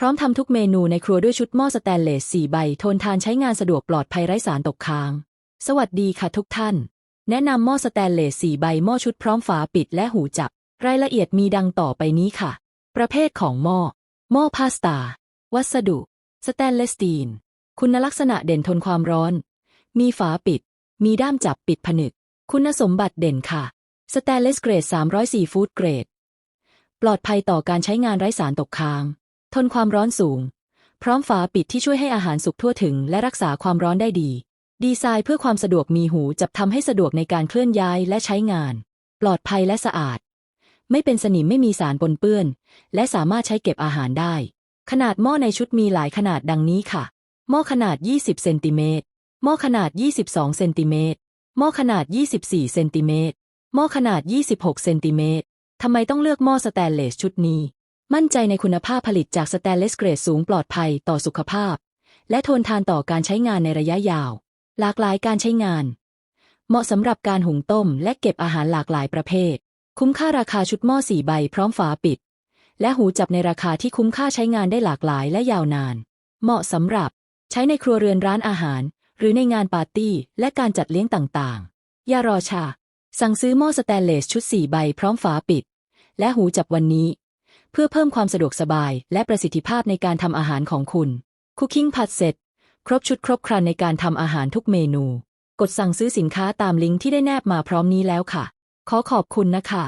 พร้อมทำทุกเมนูในครัวด้วยชุดหม้อสแตนเลส 4 ใบ ทนทานใช้งานสะดวกปลอดภัยไร้สารตกค้าง สวัสดีค่ะทุกท่าน แนะนำหม้อสแตนเลส 4 ใบหม้อชุดพร้อมฝาปิดและหูจับ รายละเอียดมีดังต่อไปนี้ค่ะ ประเภทของหม้อ หม้อพาสต้า วัสดุ สแตนเลสสตีลคุณลักษณะเด่นทนความร้อน มีฝาปิด มีด้ามจับปิดผนึก คุณสมบัติเด่นค่ะ สแตนเลสเกรด 304 ฟูตเกรด ปลอดภัยต่อการใช้งานไร้สารตกค้าง ทนความร้อนสูง พร้อมฝาปิดที่ช่วยให้อาหารสุกทั่วถึง และรักษาความร้อนได้ดี ดีไซน์เพื่อความสะดวกมีหูจับทำให้สะดวกในการเคลื่อนย้ายและใช้งาน ปลอดภัยและสะอาด ไม่เป็นสนิมไม่มีสารปนเปื้อน และสามารถใช้เก็บอาหารได้ ขนาดหม้อในชุดมีหลายขนาดดังนี้ค่ะ หม้อขนาด 20 เซนติเมตร หม้อขนาด 22 เซนติเมตร หม้อขนาด 24 เซนติเมตร หม้อขนาด 26 เซนติเมตรทำไมต้องเลือกหม้อสแตนเลสชุดนี้ มั่นใจในคุณภาพผลิตจากสแตนเลสเกรดสูงปลอดภัยต่อสุขภาพ และทนทานต่อการใช้งานในระยะยาว หลากหลายการใช้งาน เหมาะสำหรับการหุงต้ม และเก็บอาหารหลากหลายประเภท คุ้มค่าราคาชุดหม้อสี่ใบพร้อมฝาปิด และหูจับในราคาที่คุ้มค่าใช้งานได้หลากหลายและยาวนาน เหมาะสำหรับ ใช้ในครัวเรือนร้านอาหาร หรือในงานปาร์ตี้ และการจัดเลี้ยงต่างๆ อย่ารอช้าสั่งซื้อหม้อสแตนเลสชุด4ใบพร้อมฝาปิด และหูจับวันนี้ เพื่อเพิ่มความสะดวกสบาย และประสิทธิภาพในการทำอาหารของคุณคุกกิ้งผัดเสร็จ ครบชุดครบครันในการทำอาหารทุกเมนู กดสั่งซื้อสินค้าตามลิงก์ที่ได้แนบมาพร้อมนี้แล้วค่ะ ขอขอบคุณนะคะ